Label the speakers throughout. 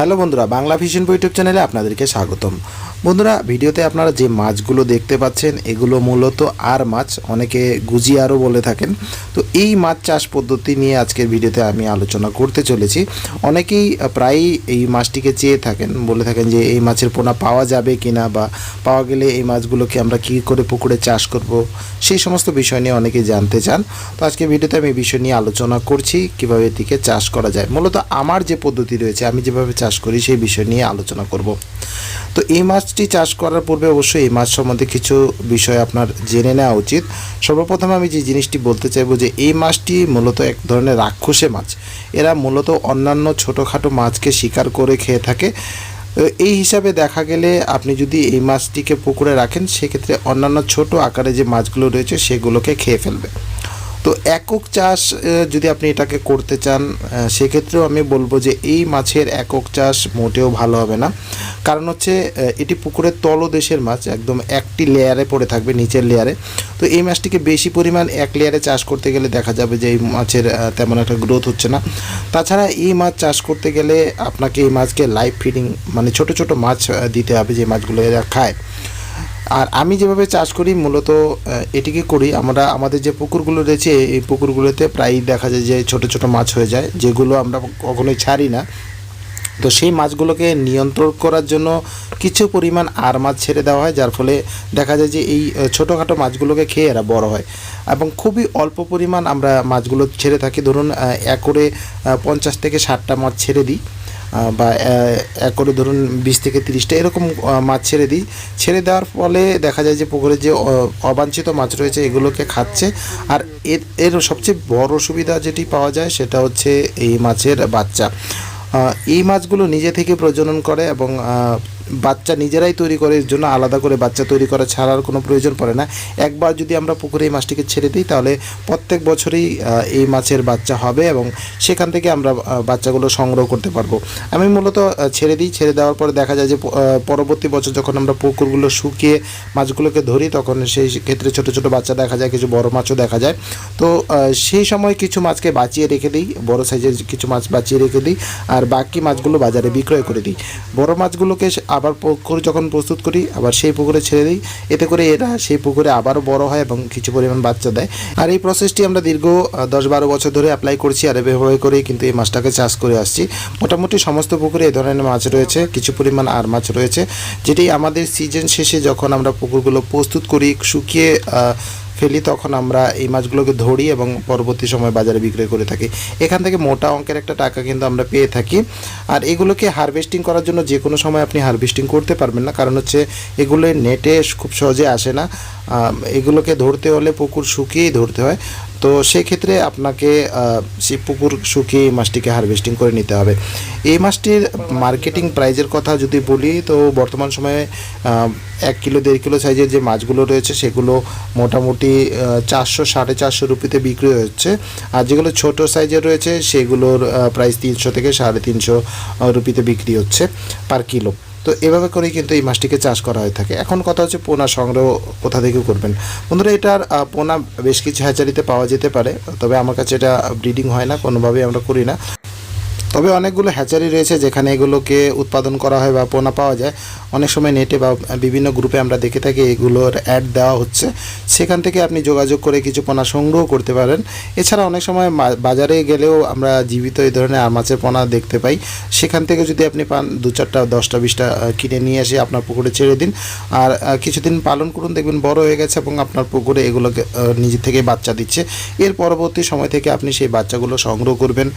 Speaker 1: Hello বন্ধুরা, Bangla vision YouTube চ্যানেলে আপনাদেরকে স্বাগতম। বন্ধুরা, ভিডিওতে আপনারা যে মাছগুলো দেখতে পাচ্ছেন, এগুলো মূলত আর মাছ, অনেকে গুজিয়ারও বলে থাকেন। তো এই মাছ চাষ পদ্ধতি নিয়ে আজকের ভিডিওতে আমি আলোচনা করতে চলেছি। অনেকেই প্রায়ই এই মাছটিকে চেয়ে থাকেন, বলে থাকেন যে এই মাছের পোনা পাওয়া যাবে কিনা বা পাওয়া গেলে এই মাছগুলোকে আমরা কী করে পুকুরে চাষ করব, সেই সমস্ত বিষয় নিয়ে অনেকেই জানতে চান। তো আজকে ভিডিওতে আমি এই বিষয় নিয়ে আলোচনা করছি, কীভাবে এটিকে চাষ করা যায়। মূলত আমার যে পদ্ধতি রয়েছে, আমি যেভাবে চাষ করি, সেই বিষয় নিয়ে আলোচনা করব। তো এই মাছটি চাষ করার পূর্বে অবশ্যই এই মাছ সম্বন্ধে কিছু বিষয় আপনার জেনে নেওয়া উচিত। সর্বপ্রথম আমি যে জিনিসটি বলতে চাইব যে, এই মাছটি মূলত এক ধরনের রাক্ষসে মাছ। এরা মূলত অন্যান্য ছোটোখাটো মাছকে শিকার করে খেয়ে থাকে। এই হিসাবে দেখা গেলে আপনি যদি এই মাছটিকে পুকুরে রাখেন, সেক্ষেত্রে অন্যান্য ছোট আকারে যে মাছগুলো রয়েছে, সেগুলোকে খেয়ে ফেলবে। তো একক চাষ যদি আপনি এটাকে করতে চান সেক্ষেত্রেও আমি বলব যে এই মাছের একক চাষ মোটেও ভালো হবে না। কারণ হচ্ছে এটি পুকুরের তলদেশের মাছ, একদম একটি লেয়ারে পড়ে থাকবে, নিচের লেয়ারে। তো এই মাছটিকে বেশি পরিমাণ এক লেয়ারে চাষ করতে গেলে দেখা যাবে যে এই মাছের তেমন একটা গ্রোথ হচ্ছে না। তাছাড়া এই মাছ চাষ করতে গেলে আপনাকে এই মাছকে লাইভ ফিডিং মানে ছোট ছোট মাছ দিতে হবে যে মাছগুলো এরা খায়। আর আমি যেভাবে চাষ করি, মূলত এটিকে করি, আমরা, আমাদের যে পুকুরগুলো রয়েছে, এই পুকুরগুলোতে প্রায়ই দেখা যায় যে ছোট ছোট মাছ হয়ে যায়, যেগুলো আমরা কখনোই ছাড়ি না। তো সেই মাছগুলোকে নিয়ন্ত্রণ করার জন্য কিছু পরিমাণ আর মাছ ছেড়ে দেওয়া হয়, যার ফলে দেখা যায় যে এই ছোটোখাটো মাছগুলোকে খেয়ে এরা বড় হয়। এবং খুবই অল্প পরিমাণ আমরা মাছগুলো ছেড়ে থাকি। ধরুন একরে পঞ্চাশ থেকে ষাটটা মাছ ছেড়ে দিই। বা এক করে ধরুন বিশ থেকে তিরিশটা এরকম মাছ ছেড়ে দিই। ছেড়ে দেওয়ার ফলে দেখা যায় যে পুকুরে যে অবাঞ্ছিত মাছ রয়েছে, এগুলোকে খাচ্ছে। আর এর এর সবচেয়ে বড় সুবিধা যেটি পাওয়া যায়, সেটা হচ্ছে এই মাছের বাচ্চা। এই মাছগুলো নিজে থেকে প্রজনন করে এবং বাচ্চা নিজেরাই তৈরি করে, এর জন্য আলাদা করে বাচ্চা তৈরি করা ছাড়ার কোনো প্রয়োজন পড়ে না। একবার যদি আমরা পুকুরে এই মাছটিকে ছেড়ে দিই, তাহলে প্রত্যেক বছরই এই মাছের বাচ্চা হবে এবং সেখান থেকে আমরা বাচ্চাগুলো সংগ্রহ করতে পারব। আমি মূলত ছেড়ে দিই। ছেড়ে দেওয়ার পরে দেখা যায় যে পরবর্তী বছর যখন আমরা পুকুরগুলো শুকিয়ে মাছগুলোকে ধরি, তখন সেই ক্ষেত্রে ছোট ছোট বাচ্চা দেখা যায়, কিছু বড় মাছও দেখা যায়। তো সেই সময় কিছু মাছকে বাঁচিয়ে রেখে দিই, বড় সাইজের কিছু মাছ বাঁচিয়ে রেখে দিই, আর বাকি মাছগুলো বাজারে বিক্রয় করে দিই। বড় মাছগুলোকে আবার পুকুর যখন প্রস্তুত করি, আবার সেই পুকুরে ছেড়ে দিই। এতে করে এরা সেই পুকুরে আবারও বড় হয় এবং কিছু পরিমাণ বাচ্চা দেয়। আর এই প্রসেসটি আমরা দীর্ঘ দশ বারো বছর ধরে অ্যাপ্লাই করছি আর এভাবে করেই কিন্তু এই মাছটাকে চাষ করে আসছি। মোটামুটি সমস্ত পুকুরে এই ধরনের মাছ রয়েছে, কিছু পরিমাণ আর মাছ রয়েছে। যেটি আমাদের সিজন শেষে যখন আমরা পুকুরগুলো প্রস্তুত করি, শুকিয়ে ফেলি তখন আমরা এই মাছগুলোকে ধরি এবং পরবর্তী সময় বাজারে বিক্রয় করে থাকি। এখান থেকে মোটা অঙ্কের একটা টাকা কিন্তু আমরা পেয়ে থাকি। আর এগুলোকে হারভেস্টিং করার জন্য যে কোনো সময় আপনি হারভেস্টিং করতে পারবেন না, কারণ হচ্ছে এগুলো নেটে খুব সহজে আসে না। এগুলোকে ধরতে হলে পুকুর শুকিয়েই ধরতে হয়। তো সেই ক্ষেত্রে আপনাকে আহ, সেই পুকুর শুকিয়ে এই মাছটিকে হারভেস্টিং করে নিতে হবে। এই মাছটির মার্কেটিং প্রাইজের কথা যদি বলি তো বর্তমান সময়ে এক কিলো দেড় কিলো সাইজের যে মাছগুলো রয়েছে সেগুলো মোটামুটি চারশো সাড়ে চারশো রুপিতে বিক্রি হচ্ছে। আর যেগুলো ছোট সাইজের রয়েছে সেগুলোর প্রাইস তিনশো থেকে সাড়ে তিনশো রুপিতে বিক্রি হচ্ছে পার কিলো তো এভাবে করেই কিন্তু এই মাছটিকে চাষ করা হয়ে থাকে। এখন কথা হচ্ছে পোনা সংগ্রহ কোথা থেকে করবেন। বন্ধুরা, এটার পোনা বেশ কিছু হ্যাচারিতে পাওয়া যেতে পারে, তবে আমার কাছে এটা ব্রিডিং হয় না, কোনোভাবেই আমরা করি না। তবে অনেকগুলো হ্যাচারি রয়েছে যেখানে এগুলোকে উৎপাদন করা হয় বা পোনা পাওয়া যায়। অনেক সময় নেটে বা বিভিন্ন গ্রুপে আমরা দেখে থাকি এগুলোর অ্যাড দেওয়া হচ্ছে। সেখান থেকে আপনি যোগাযোগ করে কিছু পোনা সংগ্রহ করতে পারেন। এছাড়া অনেক সময় বাজারে গেলেও আমরা জীবিত এই ধরনের আর মাছের পোনা দেখতে পাই। সেখান থেকে যদি আপনি পান দু চারটা, দশটা, বিশটা কিনে নিয়ে এসে আপনার পুকুরে ছেড়ে দিন। আর কিছুদিন পালন করুন, দেখবেন বড় হয়ে গেছে এবং আপনার পুকুরে এগুলোকে নিজে থেকে বাচ্চা দিচ্ছে। এর পরবর্তী সময় থেকে আপনি সেই বাচ্চাগুলো সংগ্রহ করবেন।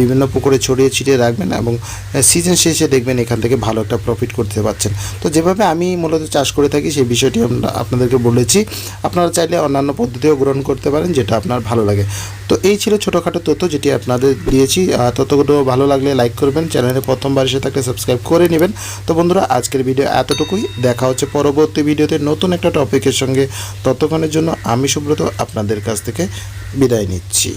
Speaker 1: বিভিন্ন পুকুরে ছড়িয়ে ছিটিয়ে রাখবেন এবং সিজন শেষে দেখবেন এখান থেকে ভালো একটা প্রফিট করতে পারছেন। তো যেভাবে আমি মূলত চাষ করে থাকি, সেই বিষয়টি আপনাদেরকে বলেছি। আপনারা চাইলে অন্যান্য পদ্ধতিও গ্রহণ করতে পারেন, যেটা আপনার ভালো লাগে। তো এই ছিল ছোটোখাটো তথ্য যেটি আপনাদের দিয়েছি। তথ্যগুলো ভালো লাগলে লাইক করবেন চ্যানেলে প্রথমবার এসে থাকলে সাবস্ক্রাইব করে নেবেন। তো বন্ধুরা, আজকের ভিডিও এতটুকুই। দেখা হচ্ছে পরবর্তী ভিডিওতে নতুন একটা টপিকের সঙ্গে। ততক্ষণের জন্য আমি সুব্রত, আপনাদের কাছ থেকে বিদায় নিচ্ছি।